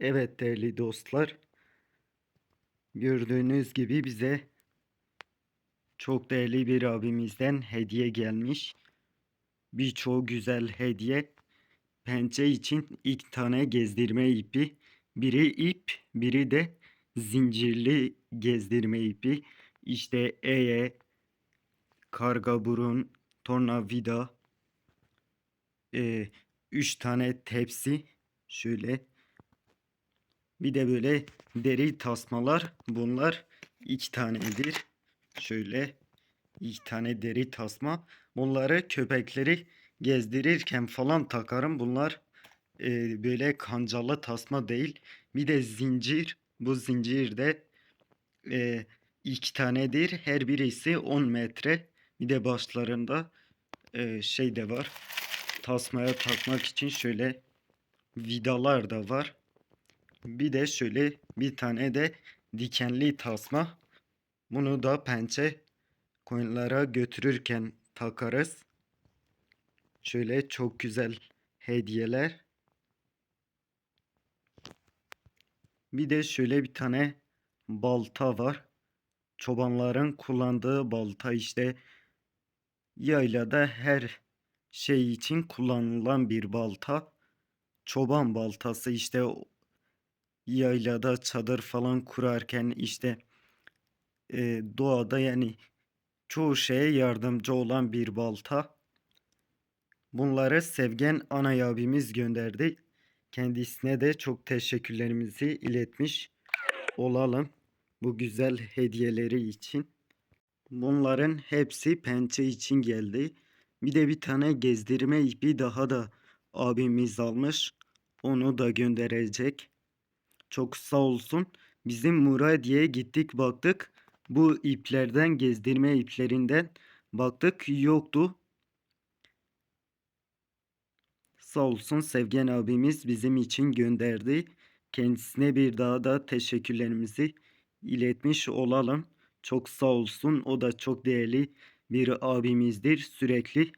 Evet değerli dostlar. Gördüğünüz gibi bize çok değerli bir abimizden hediye gelmiş. Birçok güzel hediye. Pençe için ilk tane gezdirme ipi. Biri ip, biri de zincirli gezdirme ipi. İşte eye, karga burun, tornavida, e, üç tane tepsi. Şöyle bir de böyle deri tasmalar. Bunlar iki tanedir. Şöyle iki tane deri tasma. Bunları köpekleri gezdirirken falan takarım. Bunlar e, böyle kancalı tasma değil. Bir de zincir. Bu zincir de e, iki tanedir. Her birisi 10 metre. Bir de başlarında e, şey de var. Tasmaya takmak için şöyle vidalar da var. Bir de şöyle bir tane de dikenli tasma. Bunu da pençe koyunlara götürürken takarız. Şöyle çok güzel hediyeler. Bir de şöyle bir tane balta var. Çobanların kullandığı balta işte yaylada her şey için kullanılan bir balta. Çoban baltası işte yaylada çadır falan kurarken işte e, doğada yani çoğu şeye yardımcı olan bir balta. Bunları Sevgen Anay abimiz gönderdi. Kendisine de çok teşekkürlerimizi iletmiş olalım bu güzel hediyeleri için. Bunların hepsi pençe için geldi. Bir de bir tane gezdirme ipi daha da abimiz almış. Onu da gönderecek. Çok sağ olsun. Bizim Muradiye'ye gittik baktık. Bu iplerden gezdirme iplerinden baktık yoktu. Sağ olsun Sevgen abimiz bizim için gönderdi. Kendisine bir daha da teşekkürlerimizi iletmiş olalım. Çok sağ olsun. O da çok değerli bir abimizdir. Sürekli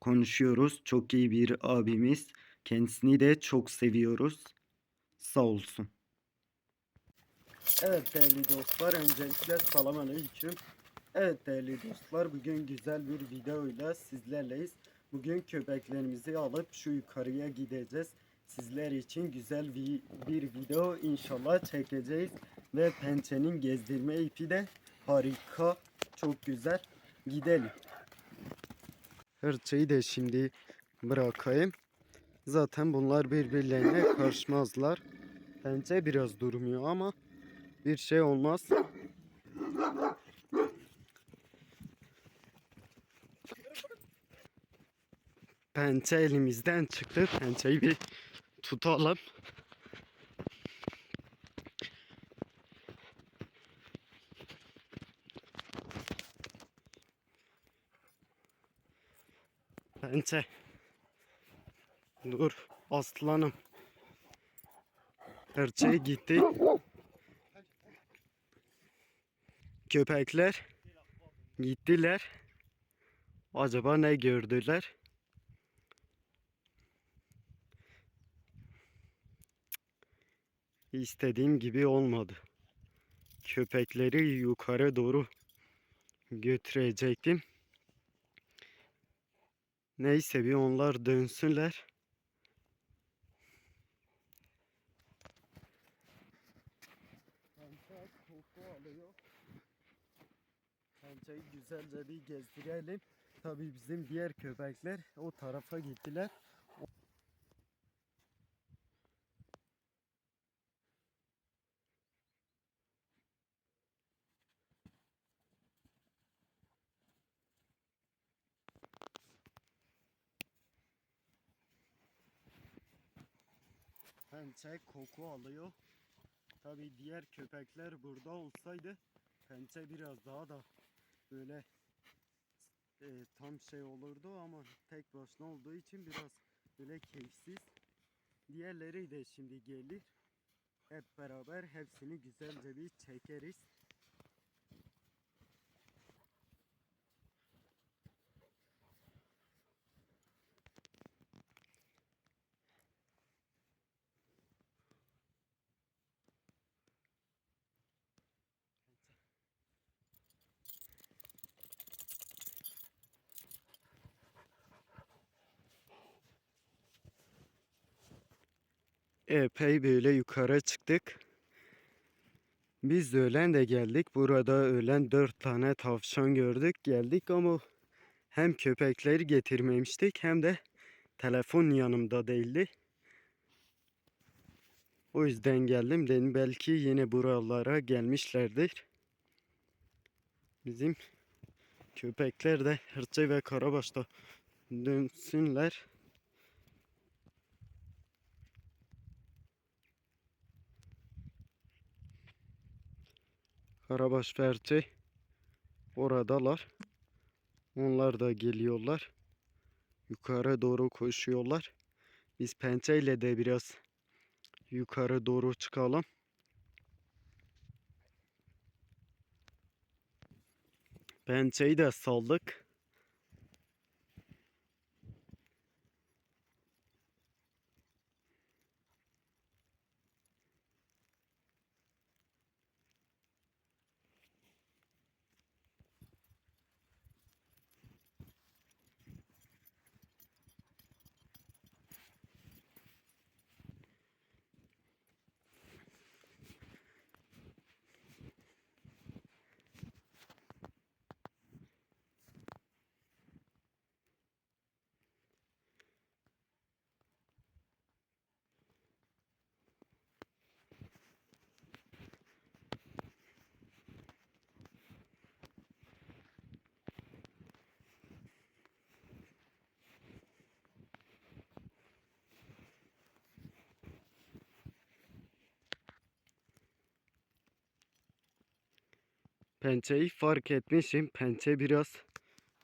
konuşuyoruz. Çok iyi bir abimiz. Kendisini de çok seviyoruz. Sağ olsun. Evet değerli dostlar öncelikle selam aleyküm. Evet değerli dostlar bugün güzel bir videoyla sizlerleyiz. Bugün köpeklerimizi alıp şu yukarıya gideceğiz. Sizler için güzel bir, bir video inşallah çekeceğiz. Ve pençenin gezdirme ipi de harika. Çok güzel. Gidelim. Hırçayı da şimdi bırakayım. Zaten bunlar birbirlerine karışmazlar. Pençe biraz durmuyor ama bir şey olmaz. Pençe elimizden çıktı. Pençeyi bir tutalım. Pençe. Dur aslanım. Pençe gitti. Köpekler gittiler. Acaba ne gördüler? İstediğim gibi olmadı. Köpekleri yukarı doğru götürecektim. Neyse bir onlar dönsünler. koku alıyor. Pençeyi güzelce bir gezdirelim. Tabii bizim diğer köpekler o tarafa gittiler. Pençe koku alıyor. Tabii diğer köpekler burada olsaydı pençe biraz daha da böyle e, tam şey olurdu ama tek başına olduğu için biraz böyle keyifsiz. Diğerleri de şimdi gelir. Hep beraber hepsini güzelce bir çekeriz. Epey böyle yukarı çıktık. Biz de öğlen de geldik. Burada öğlen dört tane tavşan gördük. Geldik ama hem köpekleri getirmemiştik hem de telefon yanımda değildi. O yüzden geldim. Dedim belki yine buralara gelmişlerdir. Bizim köpekler de Hırçı ve Karabaş'ta dönsünler. Karabaş Hırçı oradalar. Onlar da geliyorlar. Yukarı doğru koşuyorlar. Biz pençeyle de biraz yukarı doğru çıkalım. Pençeyi de saldık. Pençeyi fark etmişim. Pençe biraz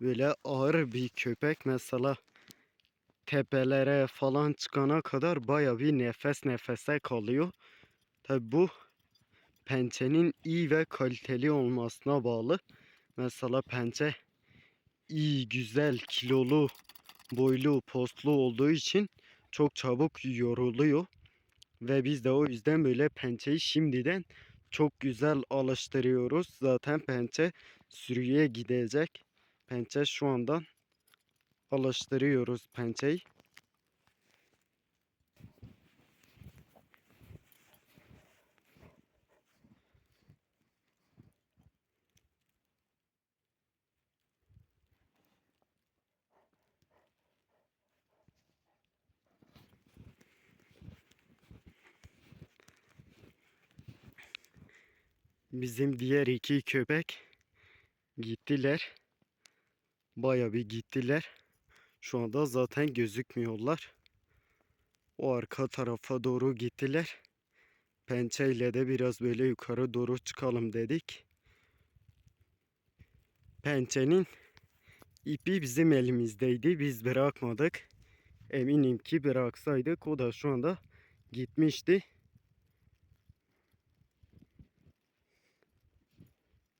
böyle ağır bir köpek. Mesela tepelere falan çıkana kadar baya bir nefes nefese kalıyor. Tabi bu pençenin iyi ve kaliteli olmasına bağlı. Mesela pençe iyi, güzel, kilolu, boylu, postlu olduğu için çok çabuk yoruluyor. Ve biz de o yüzden böyle pençeyi şimdiden çok güzel alıştırıyoruz. Zaten pençe sürüye gidecek. Pençe şu andan alıştırıyoruz pençeyi. Bizim diğer iki köpek gittiler. Baya bir gittiler. Şu anda zaten gözükmüyorlar. O arka tarafa doğru gittiler. Pençeyle de biraz böyle yukarı doğru çıkalım dedik. Pençenin ipi bizim elimizdeydi. Biz bırakmadık. Eminim ki bıraksaydık o da şu anda gitmişti.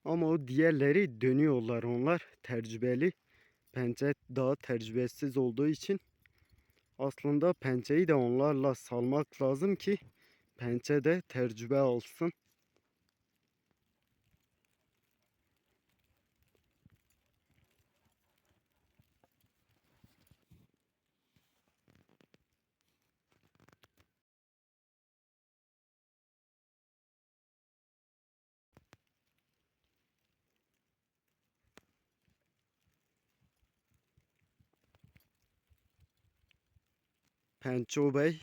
Ama o diğerleri dönüyorlar onlar tecrübeli. Pençe daha tecrübesiz olduğu için aslında pençeyi de onlarla salmak lazım ki pençe de tecrübe alsın. Penço Bey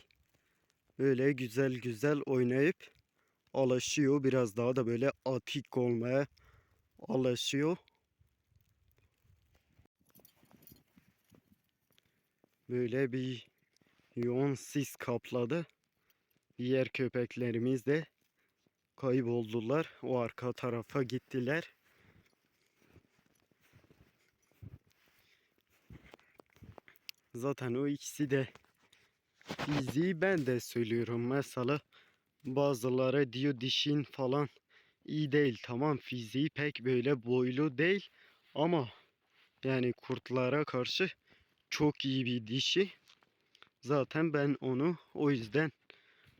öyle güzel güzel oynayıp alışıyor. Biraz daha da böyle atik olmaya alışıyor. Böyle bir yoğun sis kapladı. Diğer köpeklerimiz de kayboldular. O arka tarafa gittiler. Zaten o ikisi de fiziği ben de söylüyorum. Mesela bazıları diyor dişin falan iyi değil. Tamam fiziği pek böyle boylu değil ama yani kurtlara karşı çok iyi bir dişi. Zaten ben onu o yüzden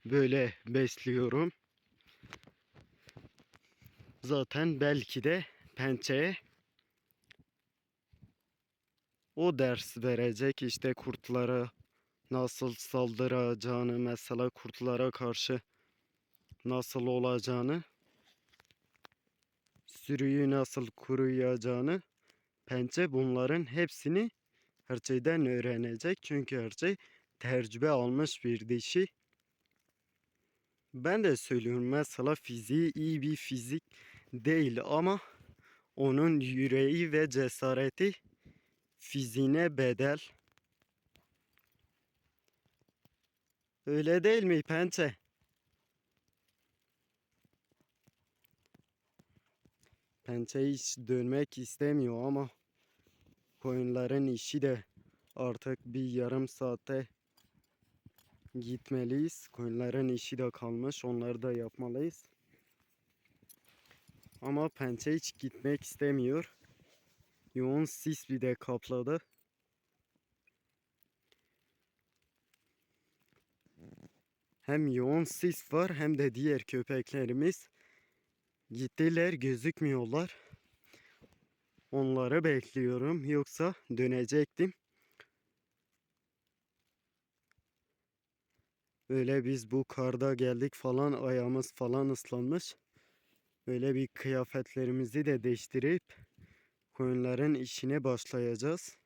böyle besliyorum. Zaten belki de pençeye o ders verecek işte kurtlara nasıl saldıracağını mesela kurtlara karşı nasıl olacağını sürüyü nasıl koruyacağını pençe bunların hepsini her şeyden öğrenecek. Çünkü her şey tecrübe almış bir dişi. Ben de söylüyorum mesela fiziği iyi bir fizik değil ama onun yüreği ve cesareti fiziğine bedel. Öyle değil mi pençe? Pençe hiç dönmek istemiyor ama koyunların işi de artık bir yarım saate gitmeliyiz. Koyunların işi de kalmış. Onları da yapmalıyız. Ama pençe hiç gitmek istemiyor. Yoğun sis bir de kapladı. Hem yoğun sis var hem de diğer köpeklerimiz gittiler gözükmüyorlar. Onları bekliyorum yoksa dönecektim. Öyle biz bu karda geldik falan ayağımız falan ıslanmış. Böyle bir kıyafetlerimizi de değiştirip koyunların işine başlayacağız.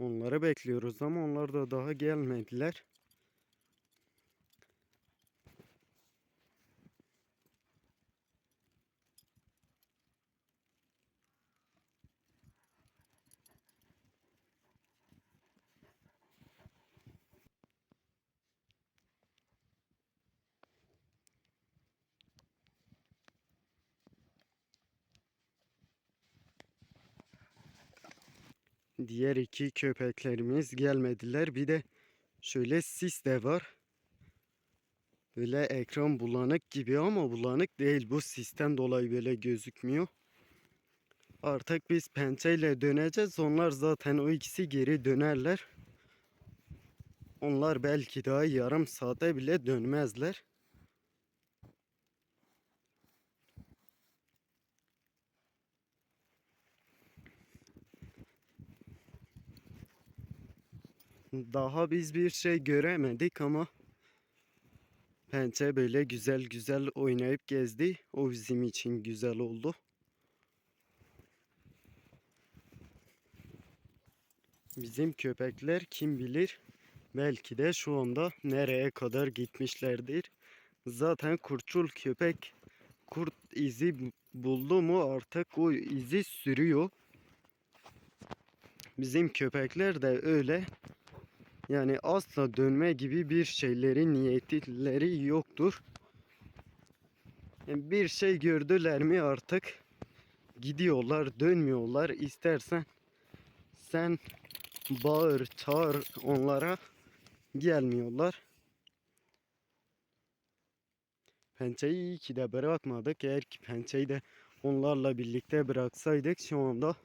Onları bekliyoruz ama onlar da daha gelmediler. Diğer iki köpeklerimiz gelmediler. Bir de şöyle sis de var. Böyle ekran bulanık gibi ama bulanık değil. Bu sisten dolayı böyle gözükmüyor. Artık biz pençeyle döneceğiz. Onlar zaten o ikisi geri dönerler. Onlar belki daha yarım saate bile dönmezler. Daha biz bir şey göremedik ama Pençe böyle güzel güzel oynayıp gezdi. O bizim için güzel oldu. Bizim köpekler kim bilir belki de şu anda nereye kadar gitmişlerdir. Zaten kurtçul köpek kurt izi buldu mu artık o izi sürüyor. Bizim köpekler de öyle. Yani asla dönme gibi bir şeyleri niyetleri yoktur. Yani bir şey gördüler mi artık gidiyorlar, dönmüyorlar. İstersen sen bağır, çağır onlara gelmiyorlar. Pençeyi iyi ki de bırakmadık. Eğer ki pençeyi de onlarla birlikte bıraksaydık şu anda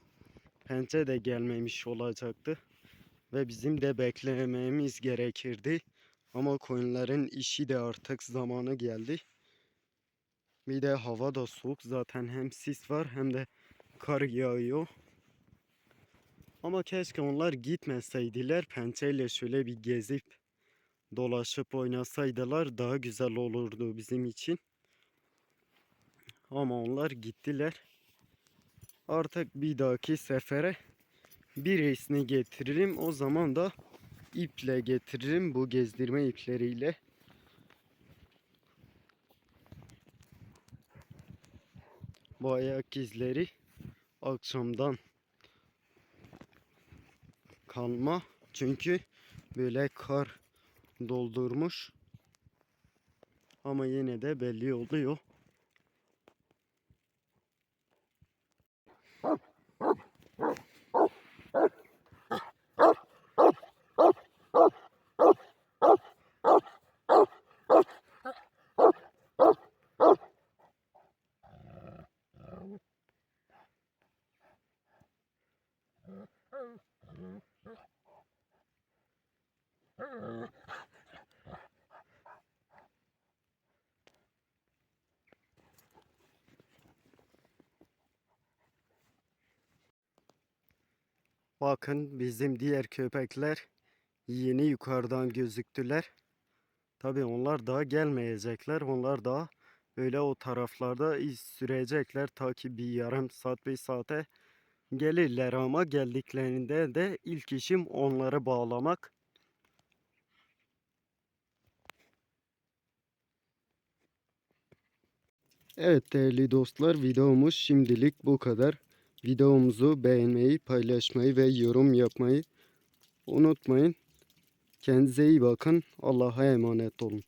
pençe de gelmemiş olacaktı ve bizim de beklememiz gerekirdi. Ama koyunların işi de artık zamanı geldi. Bir de hava da soğuk zaten hem sis var hem de kar yağıyor. Ama keşke onlar gitmeseydiler pençeyle şöyle bir gezip dolaşıp oynasaydılar daha güzel olurdu bizim için. Ama onlar gittiler. Artık bir dahaki sefere birisini getiririm. O zaman da iple getiririm bu gezdirme ipleriyle. Bu ayak izleri akşamdan kalma. Çünkü böyle kar doldurmuş. Ama yine de belli oluyor. Bakın bizim diğer köpekler yeni yukarıdan gözüktüler. Tabi onlar daha gelmeyecekler. Onlar daha öyle o taraflarda iz sürecekler. Ta ki bir yarım saat bir saate gelirler ama geldiklerinde de ilk işim onları bağlamak. Evet değerli dostlar videomuz şimdilik bu kadar. Videomuzu beğenmeyi, paylaşmayı ve yorum yapmayı unutmayın. Kendinize iyi bakın. Allah'a emanet olun.